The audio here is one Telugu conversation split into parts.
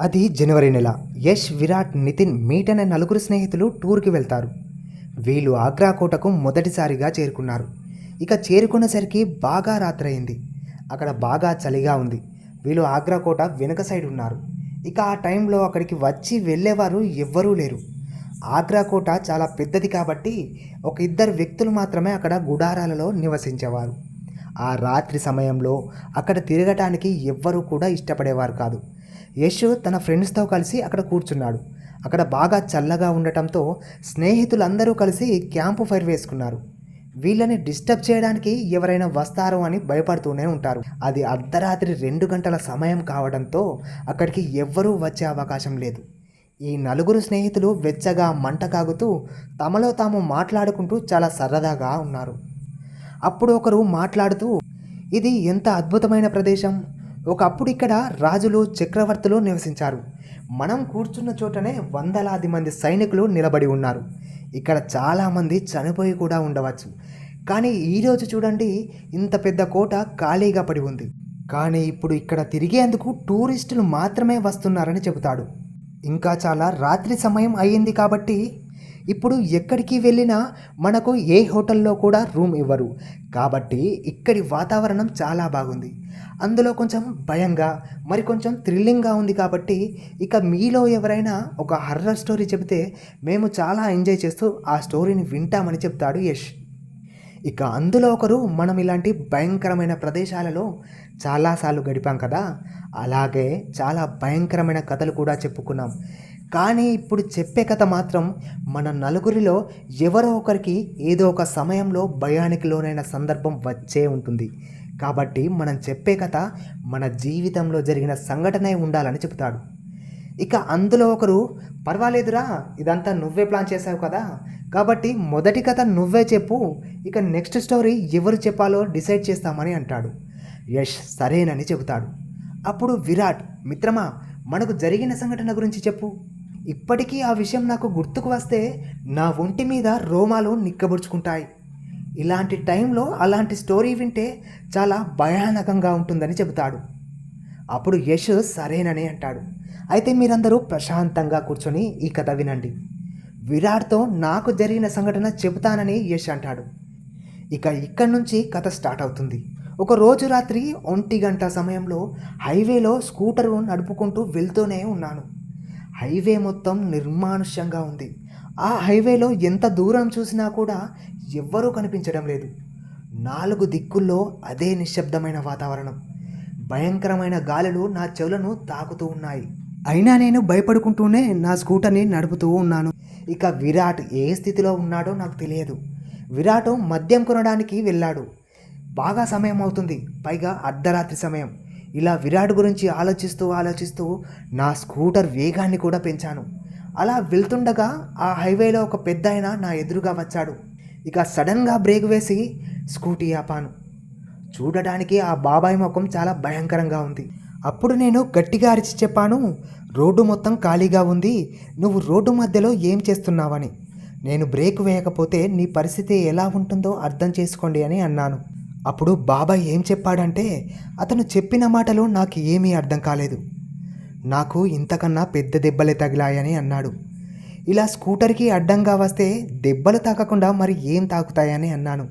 అది జనవరి నెల. యష్ విరాట్ నితిన్ మీట్ అనే నలుగురు స్నేహితులు టూర్కి వెళ్తారు. వీళ్ళు ఆగ్రా కోటకు మొదటిసారిగా చేరుకున్నారు. ఇక చేరుకునేసరికి బాగా రాత్రయింది. అక్కడ బాగా చలిగా ఉంది. వీళ్ళు ఆగ్రా కోట వెనుక సైడ్ ఉన్నారు. ఇక ఆ టైంలో అక్కడికి వచ్చి వెళ్ళేవారు ఎవ్వరూ లేరు. ఆగ్రా కోట చాలా పెద్దది కాబట్టి ఒక ఇద్దరు వ్యక్తులు మాత్రమే అక్కడ గుడారాలలో నివసించేవారు. ఆ రాత్రి సమయంలో అక్కడ తిరగటానికి ఎవ్వరూ కూడా ఇష్టపడేవారు కాదు. యశ్ తన ఫ్రెండ్స్తో కలిసి అక్కడ కూర్చున్నాడు. అక్కడ బాగా చల్లగా ఉండటంతో స్నేహితులందరూ కలిసి క్యాంపు ఫైర్ వేసుకున్నారు. వీళ్ళని డిస్టర్బ్ చేయడానికి ఎవరైనా వస్తారో అని భయపడుతూనే ఉంటారు. అది అర్ధరాత్రి రెండు గంటల సమయం కావడంతో అక్కడికి ఎవ్వరూ వచ్చే అవకాశం లేదు. ఈ నలుగురు స్నేహితులు వెచ్చగా మంట కాగుతూ తమలో తాము మాట్లాడుకుంటూ చాలా సరదాగా ఉన్నారు. అప్పుడు ఒకరు మాట్లాడుతూ ఇది ఎంత అద్భుతమైన ప్రదేశం! ఒకప్పుడు ఇక్కడ రాజులు చక్రవర్తులు నివసించారు. మనం కూర్చున్న చోటనే వందలాది మంది సైనికులు నిలబడి ఉన్నారు. ఇక్కడ చాలామంది చనిపోయి కూడా ఉండవచ్చు. కానీ ఈరోజు చూడండి ఇంత పెద్ద కోట ఖాళీగా పడి ఉంది. కానీ ఇప్పుడు ఇక్కడ తిరిగేందుకు టూరిస్టులు మాత్రమే వస్తున్నారని చెబుతాడు. ఇంకా చాలా రాత్రి సమయం అయ్యింది కాబట్టి ఇప్పుడు ఎక్కడికి వెళ్ళినా మనకు ఏ హోటల్లో కూడా రూమ్ ఇవ్వరు. కాబట్టి ఇక్కడి వాతావరణం చాలా బాగుంది. అందులో కొంచెం భయంగా మరి కొంచెం థ్రిల్లింగ్గా ఉంది కాబట్టి ఇక మీలో ఎవరైనా ఒక హర్రర్ స్టోరీ చెబితే మేము చాలా ఎంజాయ్ చేస్తూ ఆ స్టోరీని వింటామని చెప్తాడు యష్. ఇక అందులో ఒకరు మనం ఇలాంటి భయంకరమైన ప్రదేశాలలో చాలాసార్లు గడిపాం కదా? అలాగే చాలా భయంకరమైన కథలు కూడా చెప్పుకున్నాం. కానీ ఇప్పుడు చెప్పే కథ మాత్రం మన నలుగురిలో ఎవరో ఒకరికి ఏదో ఒక సమయంలో భయానికి లోనైన సందర్భం వచ్చే ఉంటుంది. కాబట్టి మనం చెప్పే కథ మన జీవితంలో జరిగిన సంఘటనే ఉండాలని చెబుతాడు. ఇక అందులో ఒకరు పర్వాలేదురా ఇదంతా నువ్వే ప్లాన్ చేసావు కదా. కాబట్టి మొదటి కథ నువ్వే చెప్పు ఇక నెక్స్ట్ స్టోరీ ఎవరు చెప్పాలో డిసైడ్ చేస్తామని అంటాడు. యష్ సరేనని చెబుతాడు. అప్పుడు విరాట్ మిత్రమా మనకు జరిగిన సంఘటన గురించి చెప్పు. ఇప్పటికీ ఆ విషయం నాకు గుర్తుకు వస్తే నా ఒంటి మీద రోమాలు నిక్కబుడుచుకుంటాయి ఇలాంటి టైంలో అలాంటి స్టోరీ వింటే చాలా భయానకంగా ఉంటుందని చెబుతాడు. అప్పుడు యశ్ సరేనని అంటాడు. అయితే మీరందరూ ప్రశాంతంగా కూర్చొని ఈ కథ వినండి. విరాట్తో నాకు జరిగిన సంఘటన చెబుతానని యశ్ అంటాడు. ఇక ఇక్కడి నుంచి కథ స్టార్ట్ అవుతుంది. ఒక రోజు రాత్రి ఒంటి గంట సమయంలో హైవేలో స్కూటరు నడుపుకుంటూ వెళ్తూనే ఉన్నాను. హైవే మొత్తం నిర్మానుష్యంగా ఉంది. ఆ హైవేలో ఎంత దూరం చూసినా కూడా ఎవ్వరూ కనిపించడం లేదు. నాలుగు దిక్కుల్లో అదే నిశ్శబ్దమైన వాతావరణం. భయంకరమైన గాలులు నా చెవులను తాకుతూ ఉన్నాయి. అయినా నేను భయపడుకుంటూనే నా స్కూటర్ని నడుపుతూ ఉన్నాను. ఇక విరాట్ ఏ స్థితిలో ఉన్నాడో నాకు తెలియదు. విరాట్ మద్యం కొనడానికి వెళ్ళాడు. బాగా సమయం అవుతుంది. పైగా అర్ధరాత్రి సమయం. ఇలా విరాట్ గురించి ఆలోచిస్తూ ఆలోచిస్తూ నా స్కూటర్ వేగాన్ని కూడా పెంచాను. అలా వెళ్తుండగా ఆ హైవేలో ఒక పెద్ద ఆయన నా ఎదురుగా వచ్చాడు. ఇక సడన్గా బ్రేక్ వేసి స్కూటీ ఆపాను. చూడడానికి ఆ బాబాయ్ ముఖం చాలా భయంకరంగా ఉంది. అప్పుడు నేను గట్టిగా అరిచి చెప్పాను రోడ్డు మొత్తం ఖాళీగా ఉంది నువ్వు రోడ్డు మధ్యలో ఏం చేస్తున్నావని? నేను బ్రేక్ వేయకపోతే నీ పరిస్థితి ఎలా ఉంటుందో అర్థం చేసుకోండి అని అన్నాను. అప్పుడు బాబాయ్ ఏం చెప్పాడంటే అతను చెప్పిన మాటలు నాకు ఏమీ అర్థం కాలేదు. నాకు ఇంతకన్నా పెద్ద దెబ్బలే తగిలాయని అన్నాడు. ఇలా స్కూటర్కి అడ్డంగా వస్తే దెబ్బలు తాకకుండా మరి ఏం తాకుతాయని అన్నాను.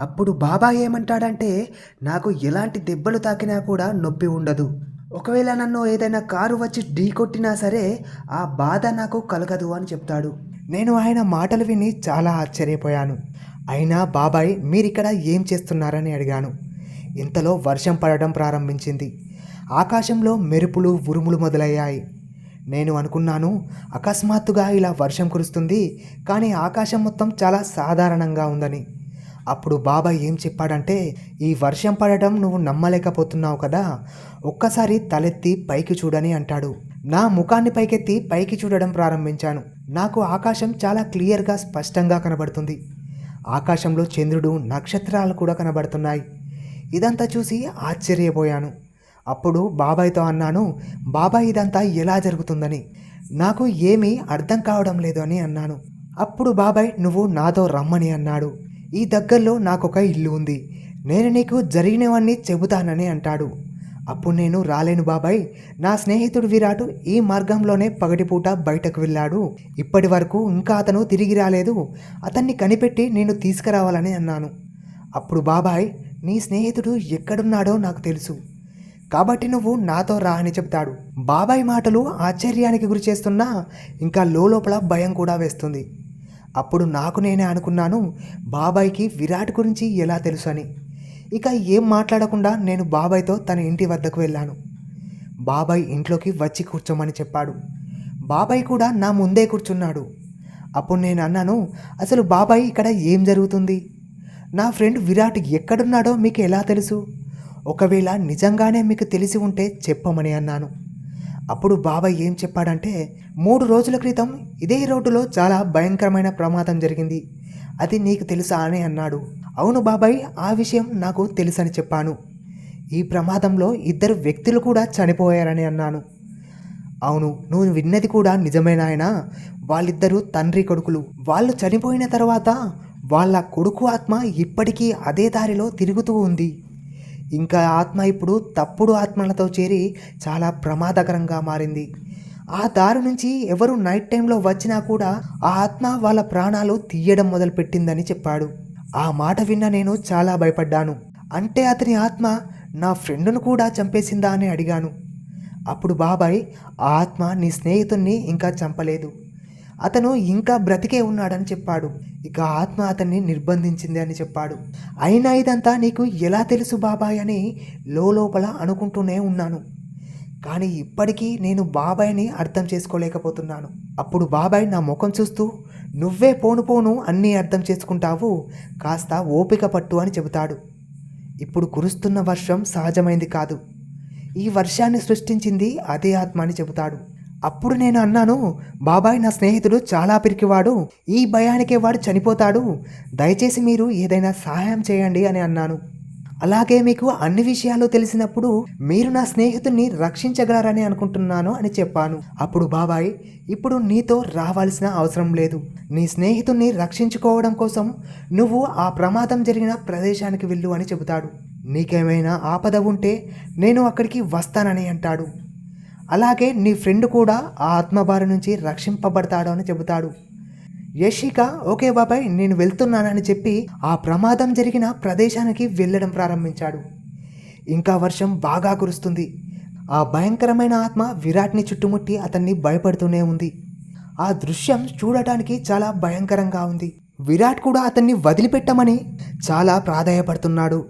అప్పుడు బాబా ఏమంటాడంటే నాకు ఎలాంటి దెబ్బలు తాకినా కూడా నొప్పి ఉండదు. ఒకవేళ నన్ను ఏదైనా కారు వచ్చి ఢీ కొట్టినా సరే ఆ బాధ నాకు కలగదు అని చెప్తాడు. నేను ఆయన మాటలు విని చాలా ఆశ్చర్యపోయాను. అయినా బాబాయ్ మీరిక్కడ ఏం చేస్తున్నారని అడిగాను. ఇంతలో వర్షం పడడం ప్రారంభించింది. ఆకాశంలో మెరుపులు ఉరుములు మొదలయ్యాయి. నేను అనుకున్నాను అకస్మాత్తుగా ఇలా వర్షం కురుస్తుంది కానీ ఆకాశం మొత్తం చాలా సాధారణంగా ఉందని. అప్పుడు బాబాయ్ ఏం చెప్పాడంటే ఈ వర్షం పడడం నువ్వు నమ్మలేకపోతున్నావు కదా ఒక్కసారి తలెత్తి పైకి చూడని అంటాడు. నా ముఖాన్ని పైకెత్తి పైకి చూడడం ప్రారంభించాను. నాకు ఆకాశం చాలా క్లియర్గా స్పష్టంగా కనబడుతుంది. ఆకాశంలో చంద్రుడు నక్షత్రాలు కూడా కనబడుతున్నాయి. ఇదంతా చూసి ఆశ్చర్యపోయాను. అప్పుడు బాబాయ్తో అన్నాను బాబాయ్ ఇదంతా ఎలా జరుగుతుందని? నాకు ఏమీ అర్థం కావడం లేదు అని అన్నాను. అప్పుడు బాబాయ్ నువ్వు నాతో రమ్మని అన్నాడు. ఈ దగ్గరలో నాకొక ఇల్లు ఉంది. నేను నీకు జరిగినవన్నీ చెబుతానని అంటాడు. అప్పుడు నేను రాలేను బాబాయ్. నా స్నేహితుడు విరాట్ ఈ మార్గంలోనే పగటిపూట బయటకు వెళ్ళాడు. ఇప్పటి వరకు ఇంకా అతను తిరిగి రాలేదు. అతన్ని కనిపెట్టి నేను తీసుకురావాలని అన్నాను. అప్పుడు బాబాయ్ నీ స్నేహితుడు ఎక్కడున్నాడో నాకు తెలుసు. కాబట్టి నువ్వు నాతో రా అని చెప్తాడు. బాబాయ్ మాటలు ఆశ్చర్యానికి గురి చేస్తున్నా ఇంకా లోపల భయం కూడా వేస్తుంది. అప్పుడు నాకు నేనే అనుకున్నాను బాబాయ్కి విరాట్ గురించి ఎలా తెలుసు అని ఇక ఏం మాట్లాడకుండా నేను బాబాయ్తో తన ఇంటి వద్దకు వెళ్ళాను. బాబాయ్ ఇంట్లోకి వచ్చి కూర్చోమని చెప్పాడు. బాబాయ్ కూడా నా ముందే కూర్చున్నాడు. అప్పుడు నేను అన్నాను అసలు బాబాయ్ ఇక్కడ ఏం జరుగుతుంది? నా ఫ్రెండ్ విరాట్ ఎక్కడున్నాడో మీకు ఎలా తెలుసు? ఒకవేళ నిజంగానే మీకు తెలిసి ఉంటే చెప్పమని అన్నాను. అప్పుడు బాబాయ్ ఏం చెప్పాడంటే మూడు రోజుల క్రితం ఇదే రోడ్డులో చాలా భయంకరమైన ప్రమాదం జరిగింది. అది నీకు తెలుసా అని అన్నాడు. అవును బాబాయ్ ఆ విషయం నాకు తెలుసని చెప్పాను. ఈ ప్రమాదంలో ఇద్దరు వ్యక్తులు కూడా చనిపోయారని అన్నాను. అవును నువ్వు విన్నది కూడా నిజమేనాయనా వాళ్ళిద్దరూ తండ్రి కొడుకులు. వాళ్ళు చనిపోయిన తర్వాత వాళ్ళ కొడుకు ఆత్మ ఇప్పటికీ అదే దారిలో తిరుగుతూ ఉంది. ఇంకా ఆత్మ ఇప్పుడు తప్పుడు ఆత్మలతో చేరి చాలా ప్రమాదకరంగా మారింది. ఆ దారి నుంచి ఎవరు నైట్ టైంలో వచ్చినా కూడా ఆ ఆత్మ వాళ్ళ ప్రాణాలు తీయడం మొదలుపెట్టిందని చెప్పాడు. ఆ మాట విన్న నేను చాలా భయపడ్డాను. అంటే అతని ఆత్మ నా ఫ్రెండును కూడా చంపేసిందా అని అడిగాను. అప్పుడు బాబాయ్ ఆ ఆత్మ నీ స్నేహితుణ్ణి ఇంకా చంపలేదు. అతను ఇంకా బ్రతికే ఉన్నాడని చెప్పాడు. ఇక ఆత్మ అతన్ని నిర్బంధించింది అని చెప్పాడు. అయినా ఇదంతా నీకు ఎలా తెలుసు బాబాయ్ అని లోపల అనుకుంటూనే ఉన్నాను. కానీ ఇప్పటికీ నేను బాబాయ్ని అర్థం చేసుకోలేకపోతున్నాను. అప్పుడు బాబాయ్ నా ముఖం చూస్తూ నువ్వే పోను పోను అన్నీ అర్థం చేసుకుంటావు కాస్త ఓపిక పట్టు అని చెబుతాడు. ఇప్పుడు కురుస్తున్న వర్షం సహజమైంది కాదు. ఈ వర్షాన్ని సృష్టించింది అదే ఆత్మ అని చెబుతాడు. అప్పుడు నేను అన్నాను బాబాయ్ నా స్నేహితుడు చాలా పిరికివాడు. ఈ భయానికే వాడు చనిపోతాడు. దయచేసి మీరు ఏదైనా సహాయం చేయండి అని అన్నాను. అలాగే మీకు అన్ని విషయాలు తెలిసినప్పుడు మీరు నా స్నేహితుడిని రక్షించగలరని అనుకుంటున్నాను అని చెప్పాను. అప్పుడు బాబాయ్ ఇప్పుడు నీతో రావాల్సిన అవసరం లేదు. నీ స్నేహితుడిని రక్షించుకోవడం కోసం నువ్వు ఆ ప్రమాదం జరిగిన ప్రదేశానికి వెళ్ళు అని చెబుతాడు. నీకేమైనా ఆపద ఉంటే నేను అక్కడికి వస్తానని అంటాడు. అలాగే నీ ఫ్రెండ్ కూడా ఆ ఆత్మబారి నుంచి రక్షింపబడతాడు అని చెబుతాడు. యషిక ఓకే బాబాయ్ నేను వెళ్తున్నానని చెప్పి ఆ ప్రమాదం జరిగిన ప్రదేశానికి వెళ్ళడం ప్రారంభించాడు. ఇంకా వర్షం బాగా కురుస్తుంది. ఆ భయంకరమైన ఆత్మ విరాట్ని చుట్టుముట్టి అతన్ని భయపడుతూనే ఉంది. ఆ దృశ్యం చూడటానికి చాలా భయంకరంగా ఉంది. విరాట్ కూడా అతన్ని వదిలిపెట్టమని చాలా ప్రాధాయపడుతున్నాడు.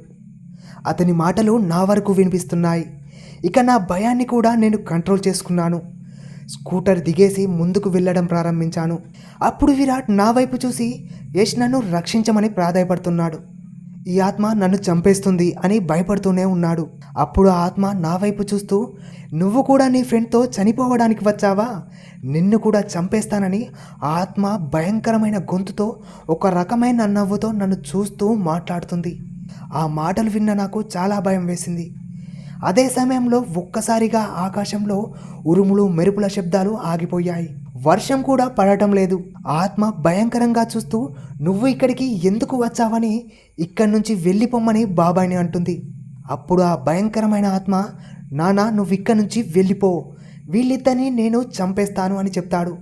అతని మాటలు నా వరకు వినిపిస్తున్నాయి. ఇక నా భయాన్ని కూడా నేను కంట్రోల్ చేసుకున్నాను. స్కూటర్ దిగేసి ముందుకు వెళ్ళడం ప్రారంభించాను. అప్పుడు విరాట్ నా వైపు చూసి యష్ నన్ను రక్షించమని ప్రాధాయపడుతున్నాడు. ఈ ఆత్మ నన్ను చంపేస్తుంది అని భయపడుతూనే ఉన్నాడు. అప్పుడు ఆ ఆత్మ నా వైపు చూస్తూ నువ్వు కూడా నీ ఫ్రెండ్తో చనిపోవడానికి వచ్చావా? నిన్ను కూడా చంపేస్తానని ఆ ఆత్మ భయంకరమైన గొంతుతో ఒక రకమైన నవ్వుతో నన్ను చూస్తూ మాట్లాడుతుంది. ఆ మాటలు విన్న నాకు చాలా భయం వేసింది. అదే సమయంలో ఒక్కసారిగా ఆకాశంలో ఉరుములు మెరుపుల శబ్దాలు ఆగిపోయాయి. వర్షం కూడా పడటం లేదు. ఆత్మ భయంకరంగా చూస్తూ నువ్వు ఇక్కడికి ఎందుకు వచ్చావని ఇక్కడి నుంచి వెళ్ళిపోమ్మని బాబాయ్ని అంటుంది. అప్పుడు ఆ భయంకరమైన ఆత్మ నానా నువ్వు ఇక్కడి నుంచి వెళ్ళిపో. వీళ్ళిద్దరిని నేను చంపేస్తాను అని చెప్తాడు.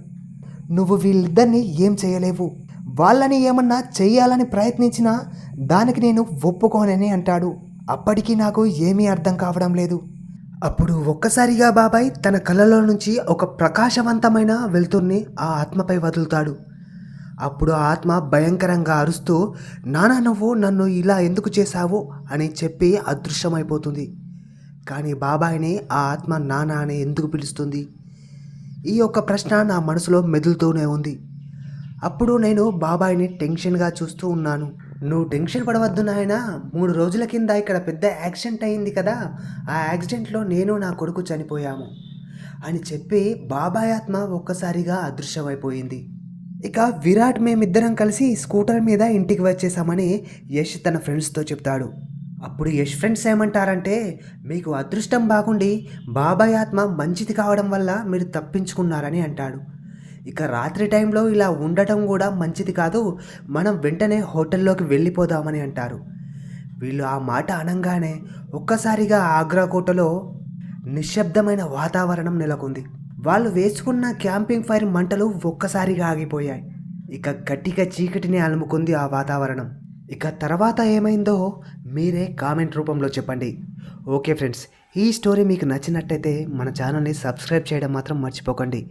నువ్వు వీళ్ళిద్దరిని ఏం చేయలేవు. వాళ్ళని ఏమన్నా చేయాలని ప్రయత్నించినా దానికి నేను ఒప్పుకోనని అంటాడు. అప్పటికి నాకు ఏమీ అర్థం కావడం లేదు. అప్పుడు ఒక్కసారిగా బాబాయ్ తన కళ్ళలో నుంచి ఒక ప్రకాశవంతమైన వెలుతుర్ని ఆ ఆత్మపై వదులుతాడు. అప్పుడు ఆ ఆత్మ భయంకరంగా అరుస్తూ నానా నువ్వు నన్ను ఇలా ఎందుకు చేశావు? అని చెప్పి అదృశ్యమైపోతుంది. కానీ బాబాయ్ని ఆ ఆత్మ నానా అని ఎందుకు పిలుస్తుంది? ఈ యొక్క ప్రశ్న నా మనసులో మెదులుతూనే ఉంది. అప్పుడు నేను బాబాయ్ని టెన్షన్గా చూస్తూ ఉన్నాను. నువ్వు టెన్షన్ పడవద్దు నాయన. మూడు రోజుల కింద ఇక్కడ పెద్ద యాక్సిడెంట్ అయింది కదా. ఆ యాక్సిడెంట్లో నేను నా కొడుకు చనిపోయాము. అని చెప్పి బాబాయ్ ఆత్మ ఒక్కసారిగా అదృశ్యమైపోయింది. ఇక విరాట్ మేమిద్దరం కలిసి స్కూటర్ మీద ఇంటికి వచ్చేసామని యష్ తన ఫ్రెండ్స్తో చెప్తాడు. అప్పుడు యష్ ఫ్రెండ్స్ ఏమంటారంటే మీకు అదృష్టం బాగుండి బాబాయ్ ఆత్మ మంచిది కావడం వల్ల మీరు తప్పించుకున్నారని అంటాడు. ఇక రాత్రి టైంలో ఇలా ఉండటం కూడా మంచిది కాదు. మనం వెంటనే హోటల్లోకి వెళ్ళిపోదామని అంటారు. వీళ్ళు ఆ మాట అనగానే ఒక్కసారిగా ఆగ్రా కోటలో నిశ్శబ్దమైన వాతావరణం నెలకొంది. వాళ్ళు వేసుకున్న క్యాంపింగ్ ఫైర్ మంటలు ఒక్కసారిగా ఆగిపోయాయి. ఇక గట్టిగా చీకటిని అలుముకుంది ఆ వాతావరణం. ఇక తర్వాత ఏమైందో మీరే కామెంట్ రూపంలో చెప్పండి. ఓకే ఫ్రెండ్స్ ఈ స్టోరీ మీకు నచ్చినట్టయితే మన ఛానల్ని సబ్స్క్రైబ్ చేయడం మాత్రం మర్చిపోకండి.